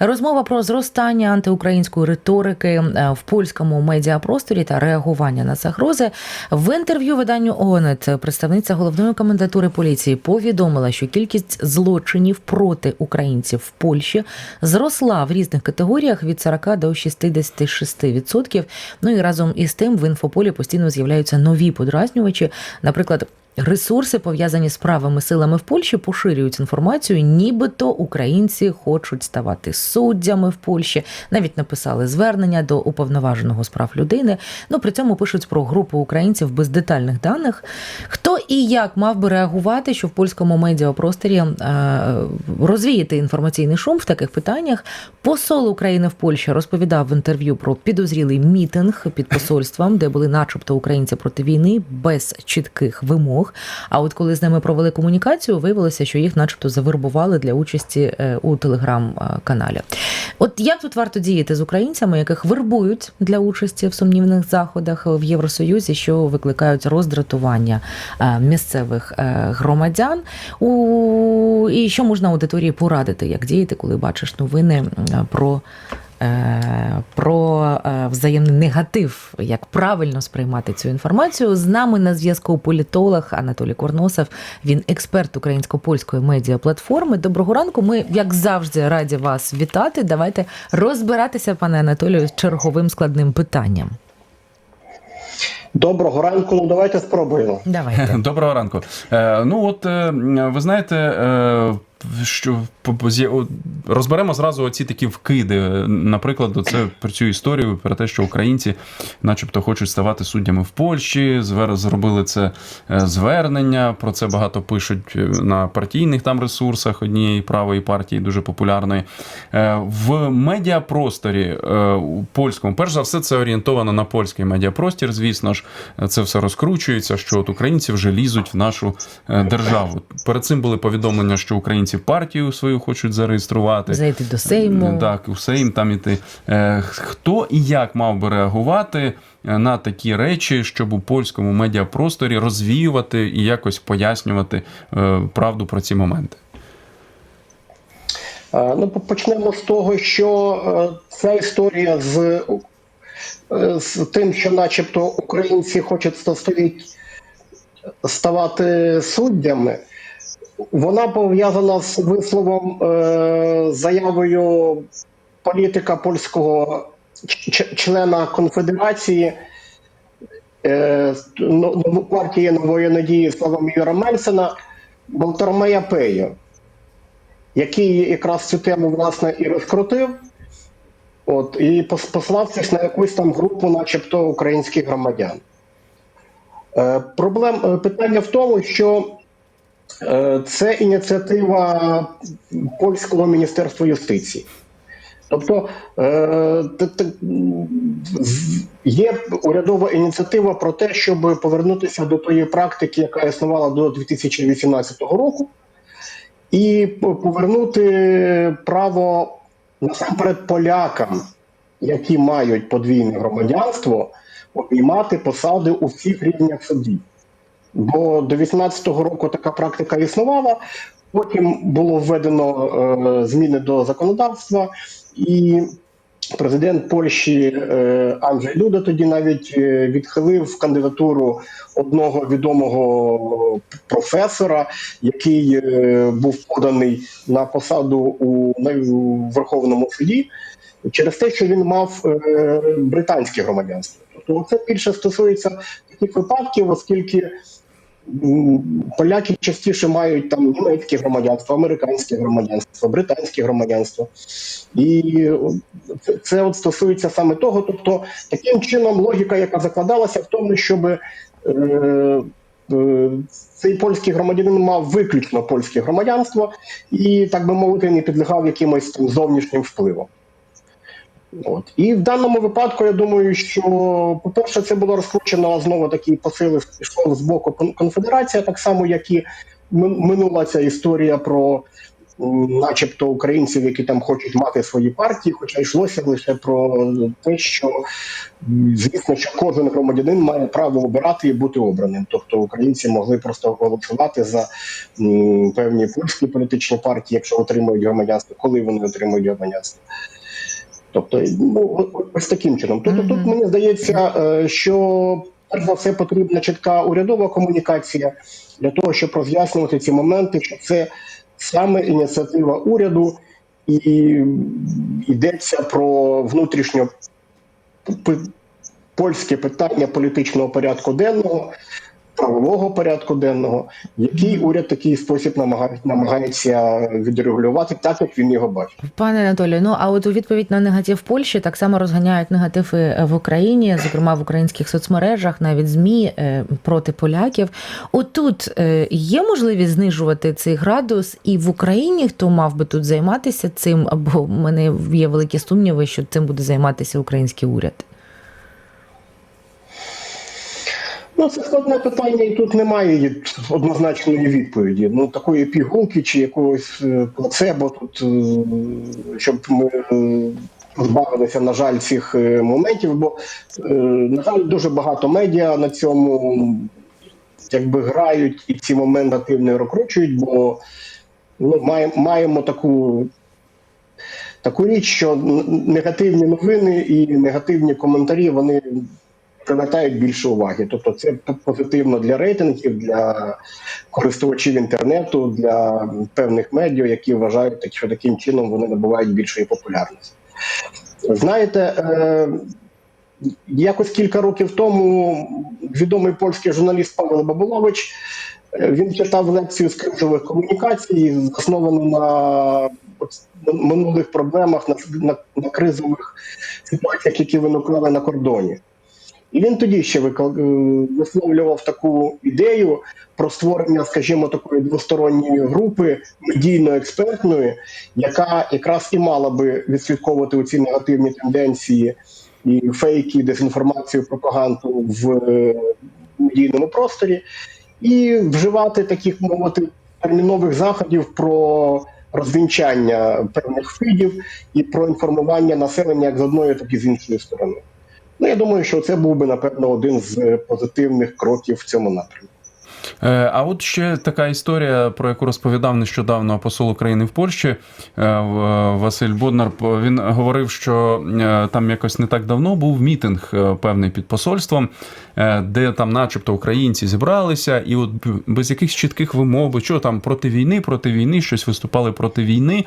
Розмова про зростання антиукраїнської риторики е, в польському медіапросторі та реагування на загрози в інтерв'ю виданню ОНЕТ представниця головної комендатури поліції повідомила, що кількість злочинів проти українців в Польщі зросла в різних категоріях від 40 до 66%. Ну і разом із тим в інфополі постійно з'являються нові подразнювачі, наприклад. Ресурси, пов'язані з правими силами в Польщі, поширюють інформацію, нібито українці хочуть ставати суддями в Польщі. Навіть написали звернення до уповноваженого з прав людини. Ну при цьому пишуть про групу українців без детальних даних. Хто і як мав би реагувати, що в польському медіапросторі е, розвіяти інформаційний шум в таких питаннях? Посол України в Польщі розповідав в інтерв'ю про підозрілий мітинг під посольством, де були, начебто, українці проти війни без чітких вимог. А от коли з ними провели комунікацію, виявилося, що їх, начебто, завербували для участі е, у телеграм-каналі. От як тут варто діяти з українцями, яких вербують для участі в сумнівних заходах в Євросоюзі, що викликають роздратування е, місцевих е, громадян? У і що можна аудиторії порадити, як діяти, коли бачиш новини про. Е, Про е, взаємний негатив, як правильно сприймати цю інформацію. З нами на зв'язку політолог Анатолій Корносов. Він експерт українсько-польської медіаплатформи. Доброго ранку. Ми, як завжди, раді вас вітати. Давайте розбиратися, пане Анатолію, з черговим складним питанням. Доброго ранку. Ну давайте спробуємо. Давайте. Доброго ранку. Е, ну от е, ви знаєте, е, що розберемо зразу оці такі вкиди. Наприклад, оце про цю історію про те, що українці, начебто, хочуть ставати суддями в Польщі. Звер зробили це е, звернення. Про це багато пишуть е, на партійних там ресурсах однієї правої партії, дуже популярної. Е, В медіапросторі у польському, перш за все, це орієнтовано на польський медіапростір. Звісно ж, це все розкручується. Що от українці вже лізуть в нашу державу. Перед цим були повідомлення, що українці партію свою хочуть зареєструвати. Зайти до Сейму. Так, у Сейм там іти. Е, Хто і як мав би реагувати е, на такі речі, щоб у польському медіапросторі розвіювати і якось пояснювати е, правду про ці моменти? Ну, почнемо з того, що ця історія з, з тим, що, начебто, українці хочуть ста- ставати суддями, вона пов'язана з висловом е, заявою політика польського члена конфедерації е, ну, ну, партії нової надії Славоміра Мельсена Балтормея Пея який якраз цю тему власне і розкрутив, от, і пос- пославшись на якусь там групу, начебто українських громадян. Е, проблем, питання в тому, що це ініціатива польського міністерства юстиції. Тобто е, є урядова ініціатива про те, щоб повернутися до тої практики, яка існувала до 2018 року, і повернути право насамперед полякам, які мають подвійне громадянство, обіймати посади у всіх рівнях судів. Бо до 18-го року така практика існувала. Потім було введено е, зміни до законодавства, і президент Польщі е, Анджей Дуда тоді навіть е, відхилив кандидатуру одного відомого професора, який е, був поданий на посаду у, у Верховному суді, через те, що він мав е, британське громадянство. Тобто це більше стосується таких випадків, оскільки поляки частіше мають там німецьке громадянство, американське громадянство, британське громадянство. І це, от стосується саме того. Тобто, таким чином логіка, яка закладалася в тому, щоб е, е, цей польський громадянин мав виключно польське громадянство і, так би мовити, не підлягав якимось там зовнішнім впливам. От. І в даному випадку я думаю, що, по-перше, це було розкручено знову такі посили пішло з боку конфедерація, так само, як і минула ця історія про начебто українців, які там хочуть мати свої партії, хоча йшлося лише про те, що звісно, що кожен громадянин має право обирати і бути обраним. Тобто українці могли просто голосувати за певні польські політичні партії, якщо отримують громадянство, коли вони отримують громадянство. Тобто, ну ось таким чином. Тобто, Мгм. тут мені здається, е, що перш за все потрібна чітка урядова комунікація для того, щоб роз'яснювати ці моменти, що це саме ініціатива уряду, і йдеться про внутрішньо польське питання політичного порядку денного, правового порядку денного, який уряд такий спосіб намагає- намагається відрегулювати так, як він його бачить. Пане Анатолію, ну а от у відповідь на негатив Польщі так само розганяють негативи в Україні, зокрема в українських соцмережах, навіть змі е, проти поляків. Отут е, є можливість знижувати цей градус, і в Україні хто мав би тут займатися цим, або в мене є великі сумніви, що цим буде займатися український уряд. Ну, це складне питання, і тут немає однозначної відповіді. Ну, такої пігулки чи якогось е, плацебо тут, е, щоб ми е, позбавилися, на жаль, цих моментів. Бо, на жаль, дуже багато медіа на цьому якби грають і ці моменти активно розкручують, бо ну, маємо, маємо таку. Таку річ, що негативні новини і негативні коментарі вони привертають більше уваги. Тобто це позитивно для рейтингів, для користувачів інтернету, для певних медіа, які вважають, що таким чином вони набувають більшої популярності. Знаєте, е, якось кілька років тому відомий польський журналіст Павел Бабулович е, він читав лекцію з кризових комунікацій, засновану на минулих проблемах, на, на, на кризових ситуаціях, які виникали на кордоні. І він тоді ще е, висловлював таку ідею про створення, скажімо, такої двосторонньої групи медійно-експертної, яка якраз і мала би відслідковувати ці негативні тенденції і фейки, дезінформацію, пропаганду в е, медійному просторі, і вживати таких мовити термінових заходів про розвінчання певних видів і про інформування населення як з одної, так і з іншої сторони. Ну, я думаю, що це був би, напевно, один з е, позитивних кроків в цьому напрямку. Е, А от ще така історія, про яку розповідав нещодавно посол України в Польщі е, Василь Боднар. Він говорив, що е, там якось не так давно був мітинг е, певний під посольством, е, де там, начебто, українці зібралися, і от без якихось чітких вимов, бо що там проти війни, проти війни, щось виступали проти війни,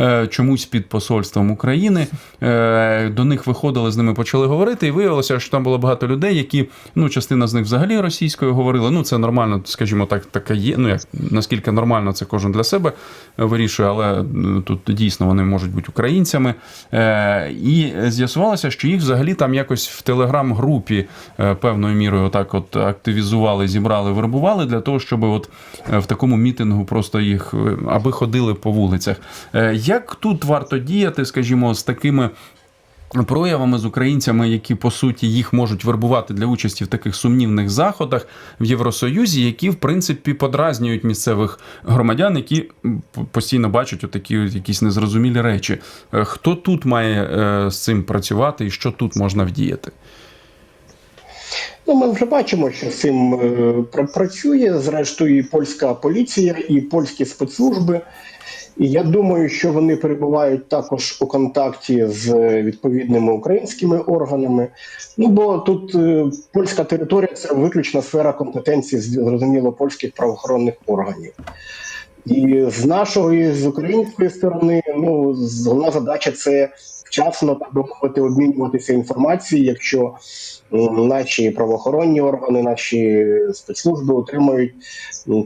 е, чомусь під посольством України. Е, До них виходили з ними, почали говорити, і виявилося, що там було багато людей, які ну частина з них взагалі російською говорила. Ну це нормально, скажімо так, таке є. Ну як наскільки нормально, це кожен для себе е, вирішує, але е, тут дійсно вони можуть бути українцями. Е, І з'ясувалося, що їх взагалі там якось в телеграм-групі е, певною мірою отак от активізували, зібрали, вербували для того, щоб от в такому мітингу просто їх аби ходили по вулицях. Е, Як тут варто діяти, скажімо, з такими проявами з українцями, які по суті їх можуть вербувати для участі в таких сумнівних заходах в Євросоюзі, які в принципі подразнюють місцевих громадян, які постійно бачать отакі якісь незрозумілі речі. Е, Хто тут має е, з цим працювати і що тут можна вдіяти? Ну, ми вже бачимо, що з цим е, працює. Зрештою, і польська поліція, і польські спецслужби. І я думаю, що вони перебувають також у контакті з відповідними українськими органами. Ну бо тут е, польська територія це виключна сфера компетенції зрозуміло польських правоохоронних органів. І з нашої, з української сторони, ну головна задача це вчасно так обмінюватися інформацією, якщо наші правоохоронні органи, наші спецслужби отримують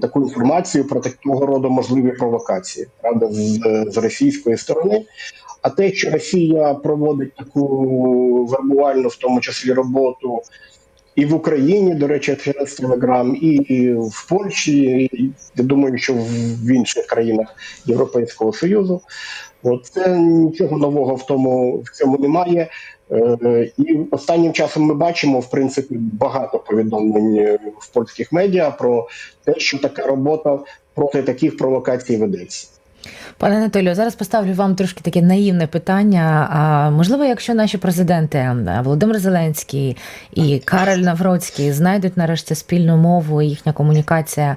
таку інформацію про такого роду можливі провокації, правда, з, з російської сторони. А те, що Росія проводить таку вербувальну, в тому числі роботу. І в Україні, до речі, через Телеграм, і в Польщі, і я думаю, що в інших країнах Європейського Союзу. Це нічого нового в тому в цьому немає. Е, І останнім часом ми бачимо в принципі багато повідомлень е, в польських медіа про те, що така робота проти таких провокацій ведеться. Пане Анатолію, зараз поставлю вам трошки таке наївне питання. А можливо, якщо наші президенти е, Володимир Зеленський і Кароль Навроцький знайдуть нарешті спільну мову, і їхня комунікація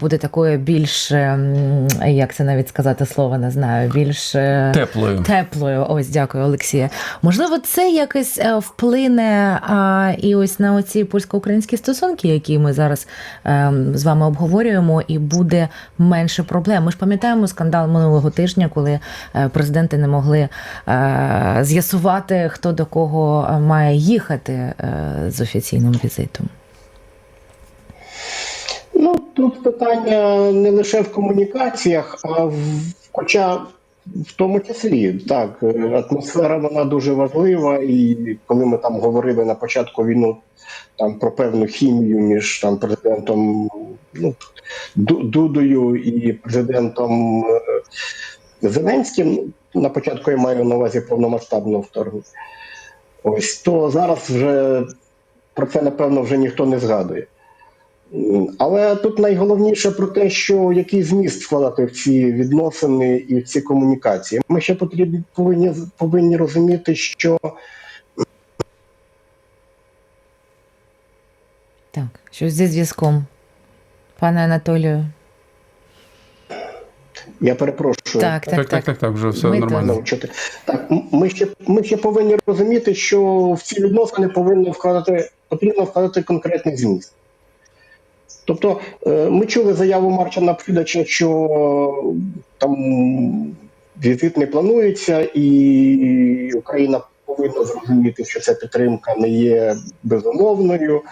буде такою більш ем, як це навіть сказати слово, не знаю, більш е, Теплою. теплою. Ось дякую, Олексія. Можливо, це якось е, вплине і ось на оці польсько-українські стосунки, які ми зараз ем, з вами обговорюємо, і буде менше проблем. Ми ж пам'ятаємо скандал минулого тижня, коли е, президенти не могли е, з'ясувати, хто до кого е, має їхати з офіційним візитом. Ну, тут питання не лише в комунікаціях, а в, хоча в тому числі так, атмосфера вона дуже важлива, і коли ми там говорили на початку війну там про певну хімію між там президентом ну, Дудою і президентом Зеленським, на початку я маю на увазі повномасштабного вторгнення. Ось то зараз вже про це напевно вже ніхто не згадує. Але тут найголовніше про те, що який зміст вкладати в ці відносини і в ці комунікації. Ми ще потрібні повинні повинні розуміти, що Так, щось зі зв'язком. Пане Анатолію. Я перепрошую. Так, так, Так, так, так, так, вже все Ми нормально. Так, ми ще ми ще повинні розуміти, що в ці відносини повинно вкладати потрібно вкладати конкретний зміст. Тобто, е, ми чули заяву Марчана Придача, що е, там візит не планується, і Україна повинна зрозуміти, що ця підтримка не є безумовною,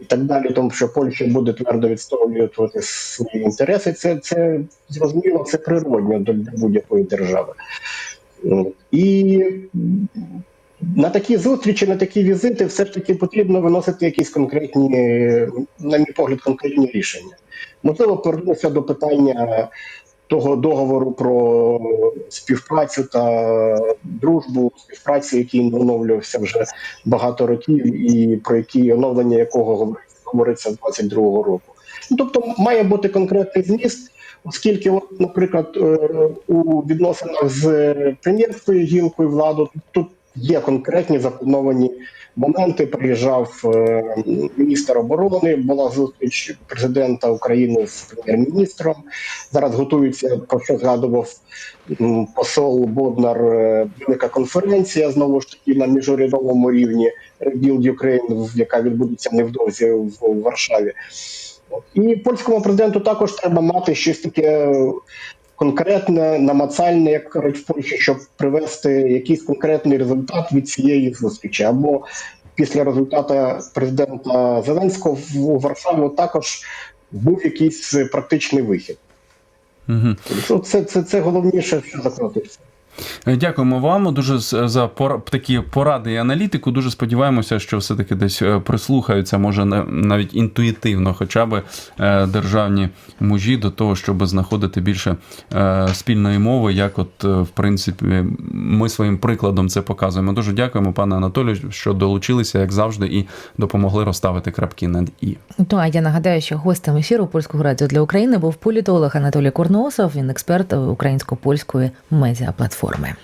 і так далі, тому що Польща буде твердо відстоювати свої інтереси. Це, це зрозуміло, це природньо для будь-якої держави. І на такі зустрічі, на такі візити, все ж таки потрібно виносити якісь конкретні, на мій погляд, конкретні рішення. Можливо, повернутися до питання того договору про співпрацю та дружбу, співпрацю, який оновлювався вже багато років, і про які оновлення якого говориться- говориться з 22-го року. Ну, тобто має бути конкретний зміст. Оскільки, наприклад, е, у відносинах з прем'єрською гілкою влади тут є конкретні заплановані моменти. Приїжджав е, міністр оборони, була зустріч президента України з прем'єр-міністром. Зараз готується про що згадував посол Боднар. е, Велика конференція знову ж таки на міжурядовому рівні Rebuild Ukraine, яка відбудеться невдовзі в Варшаві. І польському президенту також треба мати щось таке конкретне, намацальне, як кажуть в Польщі, щоб привести якийсь конкретний результат від цієї зустрічі. Або після результату президента Зеленського в Варшаву також був якийсь практичний вихід. Угу. Це, це, це головніше, що закрутиться. Е, Дякуємо вам дуже з- за такі поради і аналітику. Дуже сподіваємося, що все-таки десь е, прислухаються, може на- навіть інтуїтивно, хоча б е, державні мужі до того, щоб знаходити більше е, спільної мови, як, от е, в принципі, ми своїм прикладом це показуємо. Дуже дякуємо, пане Анатолію, що долучилися, як завжди, і допомогли розставити крапки над і. Ну, а я нагадаю, що гостем ефіру польського радіо для України був політолог Анатолій Корносов. Він експерт українсько-польської медіаплатформи. платформы.